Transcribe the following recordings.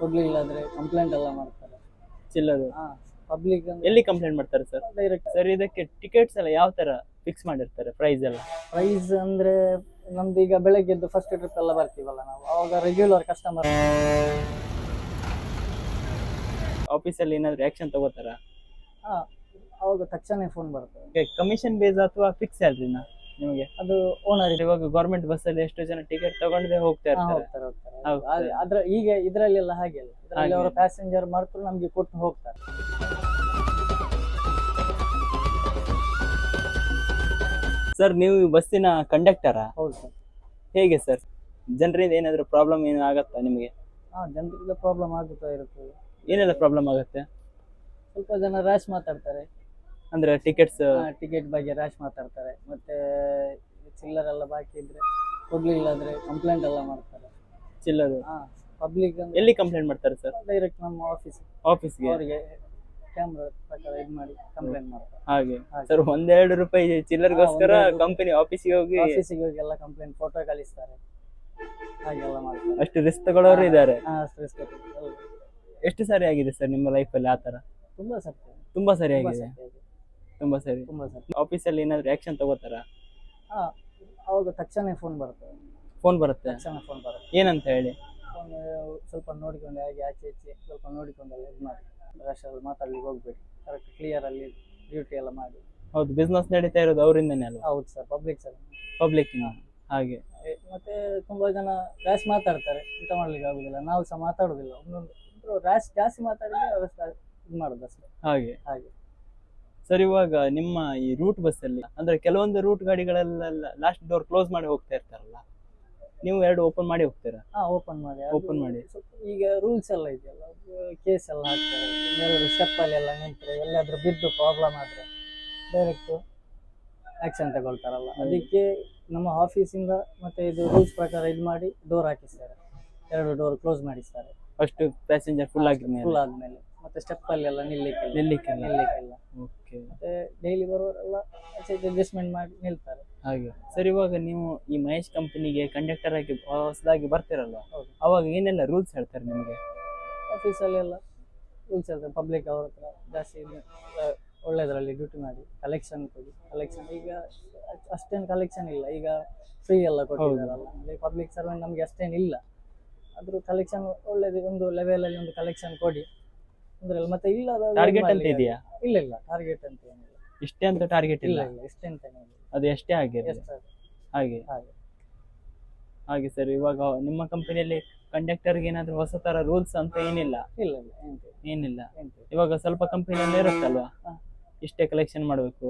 ಕೊಡ್ಲಿಲ್ಲ ಅಂದ್ರೆ ಕಂಪ್ಲೇಂಟ್ ಎಲ್ಲ ಮಾಡ್ತಾರೆ. ಚಿಲ್ಲರು. ಹಾ ಪಬ್ಲಿಕ್ ಎಲ್ಲಿ ಕಂಪ್ಲೇಂಟ್ ಮಾಡ್ತಾರೆ ಸರ್ ಡೈರೆಕ್ಟ್ ಸರ್ ಇದಕ್ಕೆ ಟಿಕೆಟ್ಸ್ ಎಲ್ಲ ಯಾವ ತರ ಫಿಕ್ಸ್ ಮಾಡಿರ್ತಾರೆ ಪ್ರೈಸ್ ಎಲ್ಲ? ಪ್ರೈಸ್ ಅಂದ್ರೆ ನಮ್ದು ಈಗ ಬೆಳಗ್ಗೆದ್ದು ಫಸ್ಟ್ ಟ್ರಿಪ್ ಎಲ್ಲ ಬರ್ತೀವಲ್ಲ ನಾವು. ಅವಾಗ ರೆಗ್ಯುಲರ್ ಕಸ್ಟಮರ್ ಆಫೀಸಲ್ಲಿ ಏನಾದ್ರು ಆಕ್ಷನ್ ತಗೋತಾರ? ಹಾ ಅವಾಗ ತಕ್ಷಣ ಫೋನ್ ಬರ್ತದೆ. ಕಮಿಷನ್ ಬೇಸ್ ಅಥವಾ ಫಿಕ್ಸ್ ಸ್ಯಾಲ್ರಿನ ನಿಮಗೆ. ಅದು ಓನರ್ ಇವಾಗ ಗೌರ್ಮೆಂಟ್ ಬಸ್ ಅಲ್ಲಿ ಎಷ್ಟು ಜನ ಟಿಕೆಟ್ ತಗೊಂಡೇ ಹೋಗ್ತಾ ಇರ್ತಾರೆ. ಹೋಗ್ತಾರೆ ಹೋಗ್ತಾರೆ. ಆದ್ರೆ- ಅದ್ರ ಈಗ ಇದ್ರಲ್ಲೆಲ್ಲ ಹಾಗೆ ಅಲ್ಲ. ಇದ್ರಲ್ಲಿ ಹಾಗೆ. ಅವರ. ಪ್ಯಾಸೆಂಜರ್ ಮಾತ್ರ ನಮ್ಗೆ ಕೊಟ್ಟು ಹೋಗ್ತಾರೆ. ಸರ್ ನೀವು ಬಸ್ಸಿನ ಕಂಡಕ್ಟರಾ ಹೌದು ಸರ್ ಹೇಗೆ ಸರ್ ಜನರಿಂದ ಏನಾದರೂ ಪ್ರಾಬ್ಲಮ್ ಏನು ಆಗತ್ತಾ ನಿಮಗೆ? ಹಾ ಜನರಿಂದ ಪ್ರಾಬ್ಲಮ್ ಆಗುತ್ತಾ ಇರುತ್ತೆ ಏನೆಲ್ಲ ಪ್ರಾಬ್ಲಮ್ ಆಗುತ್ತೆ? ಸ್ವಲ್ಪ ಜನ ರ್ಯಾಶ್ ಮಾತಾಡ್ತಾರೆ. ಅಂದ್ರೆ ಟಿಕೆಟ್ಸ್ ಟಿಕೆಟ್ ಬಗ್ಗೆ ರ್ಯಾಶ್ ಮಾತಾಡ್ತಾರೆ. ಮತ್ತೆ ಚಿಲ್ಲರ್ ಎಲ್ಲ ಬಾಕಿ ಇದ್ರೆ ಕೊಡ್ಲಿಲ್ಲ ಅಂದ್ರೆ ಕಂಪ್ಲೇಂಟ್ ಎಲ್ಲ ಮಾಡ್ತಾರೆ. ಚಿಲ್ಲರ್? ಪಬ್ಲಿಕ್ ಎಲ್ಲಿ ಕಂಪ್ಲೇಂಟ್ ಮಾಡ್ತಾರೆ ಸರ್ ಡೈರೆಕ್ಟ್ ನಮ್ಮ ಆಫೀಸ್ ಆಫೀಸ್ಗೆ ಅವರಿಗೆ ಕ್ಯಾಮ್ರಾ ಪ್ರಕಾರ ಇದು ಮಾಡಿ ಕಂಪ್ಲೇಂಟ್ ಮಾಡ್ತಾರೆ. ಹಾಗೆ. ಸರ್ ಒಂದೆರಡು ರೂಪಾಯಿ ಚಿಲ್ಲರ್ಗೋಸ್ಕರ ಕಂಪನಿ ಆಫೀಸಿಗೆ ಹೋಗಿ ಆಫೀಸಿಗೆ ಹೋಗಿ ಎಲ್ಲ ಕಂಪ್ಲೇಂಟ್ ಫೋಟೋ ಕಳಿಸ್ತಾರೆ. ಹಾಗೆಲ್ಲ ಮಾಡ್ತಾರೆ. ಅಷ್ಟು ರಿಸ್ಕ್ ತಗೊಳ್ಳೋರು ಇದ್ದಾರೆ ಎಷ್ಟು ಸಾರಿ ಆಗಿದೆ ಸರ್ ನಿಮ್ಮ ಲೈಫಲ್ಲಿ ಆ ಥರ? ತುಂಬಾ ಸರ್ತಿ ತುಂಬ ಸರಿ ಆಗಿದೆ. ತುಂಬಾ ಸರಿ. ತುಂಬಾ ಸರಿ. ಆಫೀಸಲ್ಲಿ ಏನಾದ್ರು ಆಕ್ಷನ್ ತಗೋತಾರ? ಹಾ ಅವಾಗ ತಕ್ಷಣ ಫೋನ್ ಬರುತ್ತೆ. ಫೋನ್ ಬರುತ್ತೆ? ತಕ್ಷಣ ಫೋನ್ ಬರುತ್ತೆ. ಏನಂತ ಹೇಳಿ? ಸ್ವಲ್ಪ ನೋಡಿಕೊಂಡು ಹಾಗೆ ಆಚೆ ಈಚೆ ಸ್ವಲ್ಪ ನೋಡಿಕೊಂಡು ಇದು ಮಾಡಿ. ರಶಲ್ಲಿ ಮಾತಾಡ್ಲಿಕ್ಕೆ ಹೋಗ್ಬೇಡಿ. ಕರೆಕ್ಟ್ ಕ್ಲಿಯರ್ ಅಲ್ಲಿ ಡ್ಯೂಟಿ ಎಲ್ಲ ಮಾಡಿ. ಹೌದು ಬಿಸ್ನೆಸ್ ನಡೀತಾ ಇರೋದು ಅವರಿಂದನೇ ಅಲ್ವಾ? ಹೌದು ಸರ್ ಪಬ್ಲಿಕ್ ಸರ್ ಪಬ್ಲಿಕ್ ಹಾಗೆ. ಮತ್ತೆ ತುಂಬಾ ಜನ ರ್ಯಾಶ್ ಮಾತಾಡ್ತಾರೆ. ಊಟ ಮಾಡ್ಲಿಕ್ಕೆ ಆಗುದಿಲ್ಲ. ನಾವು ಸಹ ಮಾತಾಡುದಿಲ್ಲ. ಒಂದೊಂದು ರ್ಯಾಶ್ ಜಾಸ್ತಿ ಮಾತಾಡಿದ್ರೆ ಅವರು ಇದು ಮಾಡೋದು ಅಷ್ಟೇ. ಹಾಗೆ. ಹಾಗೆ. ಸರ್ ಇವಾಗ ನಿಮ್ಮ ಈ ರೂಟ್ ಬಸ್ ಅಲ್ಲಿ ಅಂದ್ರೆ ಕೆಲವೊಂದು ರೂಟ್ ಗಾಡಿಗಳೆಲ್ಲ ಲಾಸ್ಟ್ ಡೋರ್ ಕ್ಲೋಸ್ ಮಾಡಿ ಹೋಗ್ತಾ ಇರ್ತಾರಲ್ಲ ನೀವು ಎರಡು ಓಪನ್ ಮಾಡಿ ಹೋಗ್ತೀರಾ? ಹಾ ಓಪನ್ ಮಾಡಿ. ಓಪನ್ ಮಾಡಿ. ಸ್ವಲ್ಪ ಈಗ ರೂಲ್ಸ್ ಎಲ್ಲ ಇದೆಯಲ್ಲ ಕೇಸ್ ಎಲ್ಲ ಹಾಕ್ತಾರೆ. ಇನ್ನೆರಡು ಸ್ಟೆಪ್ ಅಲ್ಲಿ ಎಲ್ಲ ನಿಂತ್ರೆ ಎಲ್ಲಾದ್ರೂ ಬಿದ್ದು ಪ್ರಾಬ್ಲಮ್ ಆದ್ರೆ ಡೈರೆಕ್ಟ್ ಆಕ್ಷನ್ ತಗೊಳ್ತಾರಲ್ಲ. ಅದಕ್ಕೆ ನಮ್ಮ ಆಫೀಸಿಂದ ಮತ್ತೆ ಇದು ರೂಲ್ಸ್ ಪ್ರಕಾರ ಇದು ಮಾಡಿ ಡೋರ್ ಹಾಕಿಸ್ತಾರೆ. ಎರಡು ಡೋರ್ ಕ್ಲೋಸ್ ಮಾಡಿಸ್ತಾರೆ. ಫಸ್ಟ್ ಪ್ಯಾಸೆಂಜರ್ ಫುಲ್ ಆಗಿದ್ಮೇಲೆ. ಫುಲ್ ಮೇಲೆ ಆದ್ಮೇಲೆ. ಮತ್ತೆ ಸ್ಟೆಪ್ ಅಲ್ಲಿ ಎಲ್ಲ ನಿಲ್ಲಿಕ್ಕಿಲ್ಲ. ಓಕೆ ಮತ್ತೆ ಡೈಲಿ ಬರೋರೆಲ್ಲ ಅಡ್ಜಸ್ಟ್ಮೆಂಟ್ ಮಾಡಿ ನಿಲ್ತಾರೆ. ಹಾಗೆ. ಸರ್ ಇವಾಗ ನೀವು ಈ ಮಹೇಶ್ ಕಂಪನಿಗೆ ಕಂಡಕ್ಟರ್ ಆಗಿ ಹೊಸದಾಗಿ ಬರ್ತಿರಲ್ವಾ? ಹೌದು. ಅವಾಗ ಏನೆಲ್ಲ ರೂಲ್ಸ್ ಹೇಳ್ತಾರೆ ನಿಮಗೆ? ಆಫೀಸಲ್ಲಿ ಎಲ್ಲ ರೂಲ್ಸ್ ಹೇಳ್ತಾರೆ. ಪಬ್ಲಿಕ್ ಅವ್ರ ಹತ್ರ ಜಾಸ್ತಿ ಒಳ್ಳೆದರಲ್ಲಿ ಡ್ಯೂಟಿ ಮಾಡಿ. ಕಲೆಕ್ಷನ್ ಕೊಡಿ. ಕಲೆಕ್ಷನ್ ಈಗ ಅಷ್ಟ್- ಅಷ್ಟೇನು ಕಲೆಕ್ಷನ್ ಇಲ್ಲ. ಈಗ ಫ್ರೀ ಎಲ್ಲ ಕೊಟ್ಟಿದ್ದಾರಲ್ಲ. ಪಬ್ಲಿಕ್ ಸರ್ವೆಂಟ್ ನಮಗೆ ಅಷ್ಟೇನು ಇಲ್ಲ. ಅದ್ರ ಕಲೆಕ್ಷನ್ ಒಳ್ಳೇದು. ಒಂದು ಲೆವೆಲಲ್ಲಿ ಒಂದು ಕಲೆಕ್ಷನ್ ಕೊಡಿ. ಅಂದ್ರೆ ಮತ್ತೆ ಇಲ್ಲ ಟಾರ್ಗೆಟ್ ಅಂತ ಇದೆಯಾ? ಇಲ್ಲ ಇಲ್ಲ ಟಾರ್ಗೆಟ್ ಅಂತ ಏನಿಲ್ಲ. ಇಷ್ಟೇ ಅಂತ ಟಾರ್ಗೆಟ್ ಇಲ್ಲ. ಇಲ್ಲ ಇಷ್ಟೇ ಅಂತ ಏನಿಲ್ಲ. ಅದು ಎಷ್ಟೇ ಆಗಿರಲಿ ಎಷ್ಟು ಹಾಗೆ. ಹಾಗೆ. ಹಾಗೆ ಸರ್ ಇವಾಗ ನಿಮ್ಮ ಕಂಪನಿಯಲ್ಲಿ ಕಂಡಕ್ಟರ್ಗೆ ಏನಾದ್ರೂ ಹೊಸ ತರ ರೂಲ್ಸ್ ಅಂತ ಏನಿಲ್ಲ? ಇಲ್ಲ ಇಲ್ಲ ಎಂತ ಏನಿಲ್ಲ. ಇವಾಗ ಸ್ವಲ್ಪ ಕಂಪನಿಯಲ್ಲಿ ಇರುತ್ತಲ್ವಾ? ಇಷ್ಟೇ ಕಲೆಕ್ಷನ್ ಮಾಡಬೇಕು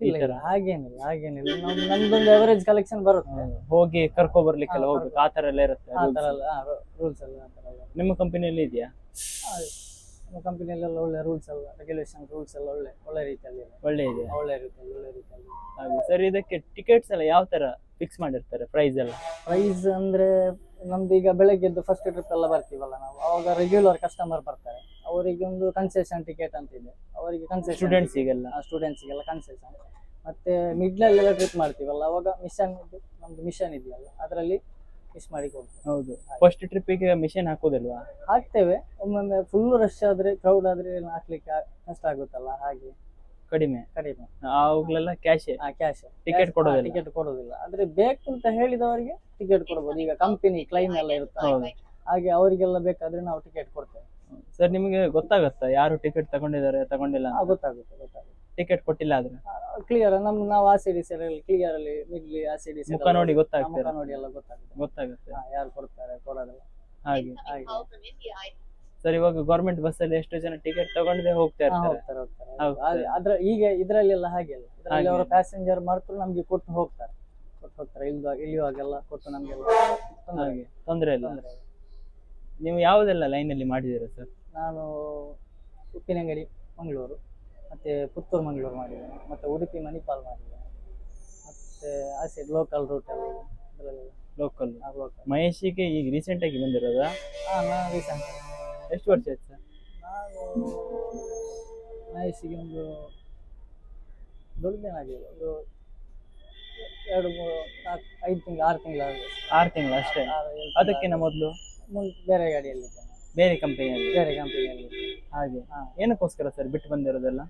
ಈ ಇಲ್ಲ ತರ. ಇಲ್ಲ ಹಾಗೇನಿಲ್ಲ ಹಾಗೇನಿಲ್ಲ. ನಮ್ ನಮ್ದೊಂದು ಕಲೆಕ್ಷನ್ ಬರುತ್ತೆ. ಹೋಗಿ ಕರ್ಕೊ ಬರ್ಲಿಕ್ಕೆಲ್ಲ ಹೋಗ್ಬೇಕು. ಆ ತರ ಎಲ್ಲ ಇರುತ್ತೆ ಆ rules. ಥರ ಎಲ್ಲ ರೂಲ್ಸ್ ಎಲ್ಲ ಆ ಥರ ಎಲ್ಲ. ನಿಮ್ಮ ಕಂಪನಿಯಲ್ಲಿ ಇದೆಯಾ? ಕಂಪನಿಯಲ್ಲೆಲ್ಲ ಒಳ್ಳೆ ರೂಲ್ಸ್ ಎಲ್ಲ ರೆಗ್ಯುಲೇಷನ್ ರೂಲ್ಸ್ ಎಲ್ಲ ಒಳ್ಳೆ ಒಳ್ಳೆ ರೀತಿಯಲ್ಲಿ ಒಳ್ಳೆ ಇದೆ. ಒಳ್ಳೆ ರೀತಿಯಲ್ಲಿ ಒಳ್ಳೆ ರೀತಿಯಲ್ಲಿ. ಹಾಗೆ. ಸರ್ ಇದಕ್ಕೆ ಟಿಕೆಟ್ಸ್ ಎಲ್ಲ ಯಾವ ತರ ಫಿಕ್ಸ್ ಮಾಡಿರ್ತಾರೆ ಪ್ರೈಸ್ ಎಲ್ಲ? ಪ್ರೈಸ್ ಅಂದ್ರೆ ನಮ್ದು ಈಗ ಬೆಳಗ್ಗೆದ್ದು ಫಸ್ಟ್ ಟ್ರಿಪ್ ಎಲ್ಲ ಬರ್ತೀವಲ್ಲ ನಾವು. ಅವಾಗ ರೆಗ್ಯುಲರ್ ಕಸ್ಟಮರ್ ಬರ್ತಾರೆ. ಅವರಿಗೆ ಒಂದು ಕನ್ಸೆಷನ್ ಟಿಕೆಟ್ ಅಂತ ಇದೆ. ಅವರಿಗೆ ಕನ್ಸೆಷನ್ ಸ್ಟೂಡೆಂಟ್ಸಿಗೆಲ್ಲ ಸ್ಟೂಡೆಂಟ್ಸ್ಗೆಲ್ಲ ಕನ್ಸೆಷನ್ ಮತ್ತೆ ಮಿಡ್ಲಲ್ಲೆಲ್ಲ ಟ್ರಿಪ್ ಮಾಡ್ತೀವಲ್ಲ ಅವಾಗ ಮಿಷನ್ ನಮ್ದು ಮಿಷನ್ ಇದೆಯಲ್ಲ ಅದರಲ್ಲಿ ಮಿಸ್ ಮಾಡಿ ಕೊಡ್ತೇವೆ ಹೌದು ಫಸ್ಟ್ ಟ್ರಿಪ್ಪಿಗೆ ಮಿಷನ್ ಹಾಕೋದಿಲ್ವಾ? ಹಾಕ್ತೇವೆ. ಒಮ್ಮೊಮ್ಮೆ ಫುಲ್ ರಶ್ ಆದ್ರೆ ಕ್ರೌಡ್ ಆದ್ರೆ ಹಾಕ್ಲಿಕ್ಕೆ ಆ- ಕಷ್ಟ ಆಗುತ್ತಲ್ಲ ಹಾಗೆ. ಕಡಿಮೆ. ಕಡಿಮೆ. ಅವಾಗಲೆಲ್ಲ ಕ್ಯಾಶ್ ಆ ಕ್ಯಾಶ್ ಟಿಕೆಟ್ ಕೊಡೋದಿಲ್ಲ. ಟಿಕೆಟ್ ಕೊಡೋದಿಲ್ಲ. ಆದ್ರೆ ಬೇಕು ಅಂತ ಹೇಳಿದವರಿಗೆ ಟಿಕೆಟ್ ಕೊಡಬಹುದು ಈಗ ಕಂಪನಿ ಕ್ಲೈಮ್ ಎಲ್ಲ ಇರುತ್ತೆ. ಹಾಗೆ ಅವರಿಗೆಲ್ಲ ಬೇಕಾದ್ರೆ ನಾವು ಟಿಕೆಟ್ ಕೊಡ್ತೇವೆ. ಸರ್ ನಿಮಗೆ ಗೊತ್ತಾಗತ್ತಾ? ಯಾರು ಟಿಕೆಟ್ ತಗೊಂಡಿದ್ದಾರೆ ತಗೊಂಡಿಲ್ಲ ಗೊತ್ತಾಗುತ್ತೆ ಗೊತ್ತಾಗುತ್ತೆ. ಟಿಕೆಟ್ ಕೊಟ್ಟಿಲ್ಲ ಆದ್ರೆ. ಕ್ಲಿಯರ್ ನಮ್ ನಾವು ಆ ಸಿಡಿ ಅಲ್ಲಿ ಕ್ಲಿಯರ್ ಅಲ್ಲಿ ಮಿಡ್ಲಿ ಆ ಸಿಡಿ ಮುಖ ನೋಡಿ ಗೊತ್ತಾಗ್ತದೆ ಮುಖ ನೋಡಿ ಎಲ್ಲ ಗೊತ್ತಾಗುತ್ತೆ. ಗೊತ್ತಾಗುತ್ತೆ. ಯಾರು ಕೊಡ್ತಾರೆ ಕೊಡೋದಿಲ್ಲ ಹಾಗೆ. ಹಾಗೆ. ಸರ್ ಇವಾಗ ಗೌರ್ಮೆಂಟ್ ಬಸ್ ಅಲ್ಲಿ ಎಷ್ಟು ಜನ ಟಿಕೆಟ್ ತಗೊಂಡೇ ಹೋಗ್ತಾ ಇರ್ತಾರೆ. ಅದ್ರ ಈಗ ಇದ್ರಲ್ಲೆಲ್ಲ ಹಾಗೆ ಅಲ್ಲ. ಇದ್ರಲ್ಲಿ ಹಾಗೆ. ಅವರ ಪ್ಯಾಸೆಂಜರ್ ಮಾತ್ರ ನಮ್ಗೆ ಕೊಟ್ಟು ಹೋಗ್ತಾರೆ. ಕೊಟ್ಟು ಹೋಗ್ತಾರೆ ಇಲ್ದಾಗ ಇಲ್ಲಿವಾಗೆಲ್ಲ ಕೊಟ್ಟು ನಮ್ಗೆಲ್ಲ ತೊಂದ್ರೆ ಹಾಗೆ. ತೊಂದ್ರೆ ಇಲ್ಲ. ತೊಂದ್ರೆ ಇಲ್ಲ. ನೀವು ಯಾವುದೆಲ್ಲ ಲೈನ್ ಅಲ್ಲಿ ಮಾಡಿದ್ದೀರಾ ಸರ್ ನಾನು ಉಪ್ಪಿನಂಗಡಿ ಮಂಗಳೂರು. ಮತ್ತೆ ಪುತ್ತೂರು ಮಂಗಳೂರು ಮಾಡಿದ್ದೇನೆ ಮತ್ತೆ ಉಡುಪಿ ಮಣಿಪಾಲ್ ಮಾಡಿದ್ದೇನೆ ಮತ್ತೆ ಆ ಸೈಡ್ ಲೋಕಲ್ ರೂಟ್ ಅದರಲ್ಲಿ ಲೋಕಲ್ ಲೋಕಲ್ ಮಹೇಶಿಗೆ ಈಗ ರೀಸೆಂಟ್ ಆಗಿ ಬಂದಿರೋದಾ? ಹಾ ನಾನು ರೀಸೆಂಟ್ ಎಷ್ಟು ವರ್ಷ ಆಯ್ತು ಸರ್? ನಾನು ಮಹೇಶಿಗೆ ಒಂದು ದೊಡ್ಡ ಆಗಿದೆ ಒಂದು ಎರಡು ಮೂರು ನಾಲ್ಕು ಐದು ತಿಂಗಳು ಆರು ತಿಂಗಳು ಆರು ತಿಂಗಳು ಅಷ್ಟೇ. ಅದಕ್ಕಿಂತ ಮೊದಲು ಮುಂದೆ ಬೇರೆ ಗಾಡಿಯಲ್ಲಿ ಬೇರೆ ಕಂಪನಿಯಲ್ಲಿ ಬೇರೆ ಕಂಪನಿಯಲ್ಲಿ ಹಾಗೆ. ಹಾ. ಏನಕ್ಕೋಸ್ಕರ ಸರ್ ಬಿಟ್ಟು ಬಂದಿರೋದೆಲ್ಲ?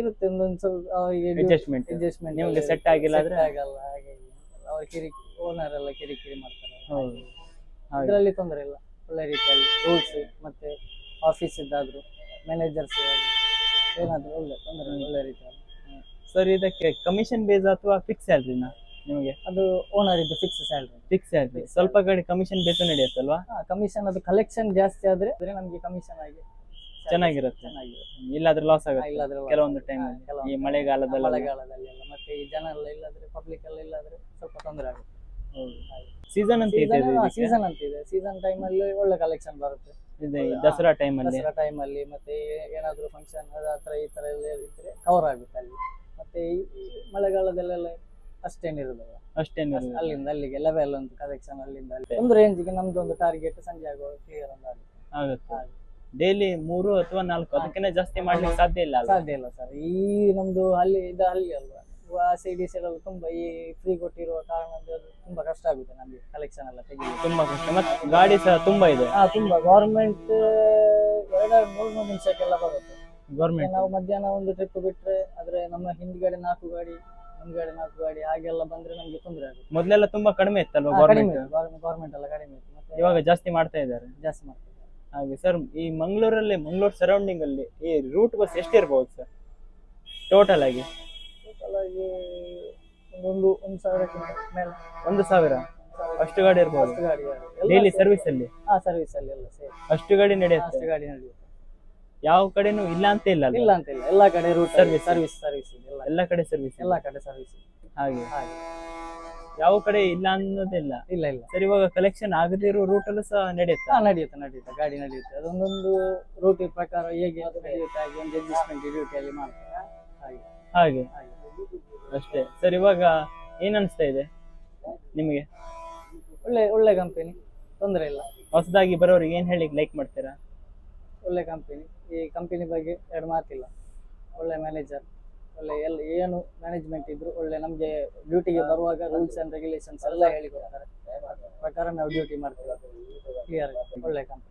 ಇರುತ್ತೆ ಒಂದೊಂದು ಸ್ವಲ್ಪ ಅಡ್ಜಸ್ಟ್ಮೆಂಟ್ ಅಡ್ಜಸ್ಟ್ಮೆಂಟ್ ನಿಮಗೆ set ಆಗಿಲ್ಲ ಆದ್ರೆ? ಆಗಲ್ಲ ಹಾಗೆ. ಅವ್ರ ಕಿರಿ ಓನರ್ ಎಲ್ಲ ಕಿರಿ ಮಾಡ್ತಾರೆ. ಹೌದು. ಅದರಲ್ಲಿ ತೊಂದರೆ ಇಲ್ಲ. ಒಳ್ಳೆ ರೀತಿಯಲ್ಲಿ ರೂಲ್ಸ್ ಮತ್ತೆ ಆಫೀಸ್ ಇದ್ದಾದ್ರು ಮ್ಯಾನೇಜರ್ಸ್ ಏನಾದ್ರು ಒಳ್ಳೆ ತೊಂದರೆ ಇಲ್ಲ, ಒಳ್ಳೆ ರೀತಿಯಲ್ಲಿ. ಸರ್ ಇದಕ್ಕೆ ಕಮಿಷನ್ ಬೇಸ್ ಅಥವಾ ಫಿಕ್ಸ್ ಸ್ಯಾಲ್ರಿನ ನಿಮಗೆ? ಅದು ಓನರ್ ಇದು ಫಿಕ್ಸ್ ಸ್ಯಾಲ್ರಿ ಫಿಕ್ಸ್ ಸ್ಯಾಲ್ರಿ ಸ್ವಲ್ಪ ಕಡೆ ಕಮಿಷನ್ ಬೇಕು ನಡೆಯುತ್ತಲ್ವಾ? ಕಮಿಷನ್ ಅದು ಕಲೆಕ್ಷನ್ ಜಾಸ್ತಿ ಆದ್ರೆ ಆದ್ರೆ ನಮಗೆ ಕಮಿಷನ್ ಆಗಿ ಚೆನ್ನಾಗಿರುತ್ತೆ. ಇಲ್ಲಾದ್ರೆ ಲಾಸ್ ಆಗುತ್ತೆ. ಇಲ್ಲಾದ್ರೆ ಕೆಲವೊಂದು ಟೈಮ್ ಈ ಮಳೆಗಾಲದಲ್ಲಿ ಮಳೆಗಾಲದಲ್ಲಿ ಎಲ್ಲ ಮತ್ತೆ ಈ ಜನ ಎಲ್ಲ ಇಲ್ಲಾದ್ರೆ ಪಬ್ಲಿಕ್ ಎಲ್ಲ ಇಲ್ಲಾದ್ರೆ ಸ್ವಲ್ಪ ತೊಂದರೆ ಆಗುತ್ತೆ. ಸೀಸನ್ ಅಂತ ಇದೆ ಸೀಸನ್ ಅಂತ ಇದೆ. ಸೀಸನ್ ಟೈಮ್ ಅಲ್ಲಿ ಒಳ್ಳೆ ಕಲೆಕ್ಷನ್ ಬರುತ್ತೆ. ಇದೆ ದಸರಾ ಟೈಮ್ ಅಲ್ಲಿ. ದಸರಾ ಟೈಮ್ ಅಲ್ಲಿ ಮತ್ತೆ ಏನಾದ್ರು ಫಂಕ್ಷನ್ ಹತ್ರ ಈ ತರ ಎಲ್ಲ ಇದ್ರೆ ಕವರ್ ಆಗುತ್ತೆ ಅಲ್ಲಿ. ಮತ್ತೆ ಈ ಮಳೆಗಾಲದಲ್ಲೆಲ್ಲ ಅಷ್ಟೇನಿರುದಿಲ್ಲ. ಅಷ್ಟೇನಿಲ್ಲ ಅಷ್ಟ್ ಅಲ್ಲಿಂದ ಅಲ್ಲಿಗೆ ಲೆವೆಲ್ ಒಂದು ಕಲೆಕ್ಷನ್ ಅಲ್ಲಿಂದ ಅಲ್ಲಿ ಒಂದು ರೇಂಜ್ಗೆ ನಮ್ದು ಒಂದು ಟಾರ್ಗೆಟ್ ಸಂಜೆ ಆಗುವಾಗ ಕ್ಲಿಯರ್ ಒಂದು ಆಗುತ್ತೆ. ಡೈಲಿ ಮೂರು ಅಥವಾ ನಾಲ್ಕು ಅದಕ್ಕಿಂತ ಜಾಸ್ತಿ ಮಾಡ್ಲಿಕ್ಕೆ ಸಾಧ್ಯ ಇಲ್ಲ ಸಾಧ್ಯ ಇಲ್ಲ ಸರ್. ಈ ನಮ್ದು ಅಲ್ಲಿ ಇದು ಅಲ್ಲಿ ಅಲ್ವಾ? ಸಿಡಿ ಸೈಡ್ ಅಲ್ಲಿ ತುಂಬಾ ಈ ಫ್ರೀ ಕೊಟ್ಟಿರುವ ಕಾರಣ ತುಂಬಾ ಕಷ್ಟ ಆಗುತ್ತೆ ನಮಗೆ ಕಲೆಕ್ಷನ್ ಎಲ್ಲ ತೆಗಿಲಿಕ್ಕೆ. ತುಂಬಾ ಕಷ್ಟ. ಮತ್ತೆ ಗಾಡಿ ಸಹ ತುಂಬಾ ಇದೆ. ಹಾ ತುಂಬಾ. ಗೌರ್ಮೆಂಟ್ ಎರಡೆರಡು ಮೂರು ಮೂರು ನಿಮಿಷಕ್ಕೆಲ್ಲ ಬರುತ್ತೆ. ಗೌರ್ಮೆಂಟ್ ನಾವು ಮಧ್ಯಾಹ್ನ ಒಂದು ಟ್ರಿಪ್ ಬಿಟ್ರೆ ಆದ್ರೆ ನಮ್ಮ ಹಿಂದ್ಗಡೆ ನಾಲ್ಕು ಗಾಡಿ ಮುಂದ್ಗಡೆ ನಾಲ್ಕು ಗಾಡಿ ಹಾಗೆಲ್ಲ ಬಂದ್ರೆ ನಮ್ಗೆ ತೊಂದ್ರೆ ಆಗುತ್ತೆ. ಮೊದ್ಲೆಲ್ಲ ತುಂಬಾ ಕಡಿಮೆ ಇತ್ತಲ್ವಾ ಗೌರ್ಮೆಂಟ್ ಗೌರ್ಮೆಂಟ್ ಎಲ್ಲ ಕಡಿಮೆ ಇತ್ತು. ಮತ್ತೆ ಇವಾಗ ಜಾಸ್ತಿ ಮಾಡ್ತಾ ಇದ್ದಾರೆ? ಜಾಸ್ತಿ ಮಾಡ್ತಾರೆ ಹಾಗೆ ಸರ್ ಈ ಮಂಗಳೂರಲ್ಲಿ ಮಂಗಳೂರು ಸರೌಂಡಿಂಗ್ ಅಲ್ಲಿ ಈ ರೂಟ್ ಬಸ್ ಎಷ್ಟು ಇರ್ಬೋದು ಸರ್ ಟೋಟಲ್ ಆಗಿ? ಟೋಟಲ್ ಆಗಿ ಒಂದು ಒಂದು ಸಾವಿರ ಮೇಲೆ. ಒಂದು ಸಾವಿರ? ಅಷ್ಟು ಗಾಡಿ ಇರ್ಬೋದು? ಗಾಡಿ ಡೈಲಿ ಸರ್ವಿಸ್ ಅಲ್ಲಿ? ಹಾ ಸರ್ವಿಸ್ ಅಲ್ಲಿ ಎಲ್ಲ ಸೇರಿ. ಅಷ್ಟು ಗಾಡಿ ನಡೆಯುತ್ತೆ? ಅಷ್ಟು ಗಾಡಿ ನಡೆಯುತ್ತೆ. ಯಾವ ಕಡೆನೂ ಇಲ್ಲ ಅಂತ ಇಲ್ಲ? ಇಲ್ಲ ಅಂತ ಇಲ್ಲ. ಎಲ್ಲಾ ಕಡೆ ರೂಟ್ ಸರ್ವಿಸ್ ಸರ್ವಿಸ್ ಸರ್ವಿಸ್ ಎಲ್ಲ. ಎಲ್ಲ ಕಡೆ ಸರ್ವಿಸ್ ಎಲ್ಲಾ ಕಡೆ ಸರ್ವಿಸ್ ಹಾಗೆ. ಹಾಗೆ. ಯಾವ ಕಡೆ ಇಲ್ಲ ಅನ್ನೋದಿಲ್ಲ ಇಲ್ಲ. ಇಲ್ಲ ಸರ್ ಇವಾಗ ಕಲೆಕ್ಷನ್ ಆಗದಿರೋ ರೂಟ್ ಅಲ್ಲೂ ಸಹ ನಡೆಯುತ್ತೆ? ಹಾ ನಡೆಯುತ್ತೆ ನಡೆಯುತ್ತೆ. ಗಾಡಿ ನಡೆಯುತ್ತೆ. ಅದೊಂದೊಂದು ರೂಟ್ ಪ್ರಕಾರ ಹೇಗೆ ನಡೆಯುತ್ತೆ ಹಾಗೆ ಒಂದು ಅಡ್ಜಸ್ಟ್ಮೆಂಟ್ ಡ್ಯೂಟಿಯಲ್ಲಿ ಮಾಡ್ತಾರೆ. ಹಾಗೆ. ಹಾಗೆ. ಹಾಗೆ. ಅಷ್ಟೇ. ಸರ್ ಇವಾಗ ಏನ್ ಅನಿಸ್ತಾ ಇದೆ ನಿಮಗೆ? ಒಳ್ಳೆ ಒಳ್ಳೆ ಕಂಪನಿ ತೊಂದರೆ ಇಲ್ಲ. ಹೊಸದಾಗಿ ಬರೋರಿಗೆ ಏನ್ ಹೇಳಿ ಲೈಕ್ ಮಾಡ್ತೀರಾ? ಒಳ್ಳೆ ಕಂಪನಿ ಈ ಕಂಪನಿ ಬಗ್ಗೆ ಎರಡು ಮಾತಿಲ್ಲ ಒಳ್ಳೆ ಮ್ಯಾನೇಜರ್ ಒಳ್ಳೆ ಎಲ್ಲ ಏನು ಮ್ಯಾನೇಜ್ಮೆಂಟ್ ಇದ್ರು ಒಳ್ಳೆ ನಮಗೆ ಡ್ಯೂಟಿಗೆ ಬರುವಾಗ ರೂಲ್ಸ್ ಅಂಡ್ ರೆಗ್ಯುಲೇಷನ್ಸ್ ಎಲ್ಲ ಹೇಳಿಕೊಡ್ತಾರೆ ಪ್ರಕಾರ ನಾವು ಡ್ಯೂಟಿ ಮಾಡ್ತೀವಿ. ಕ್ಲಿಯರ್ ಒಳ್ಳೆ company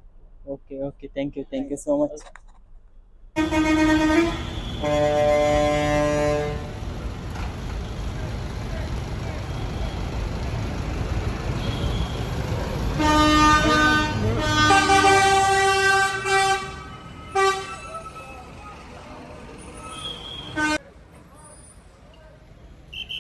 okay okay thank you thank you so much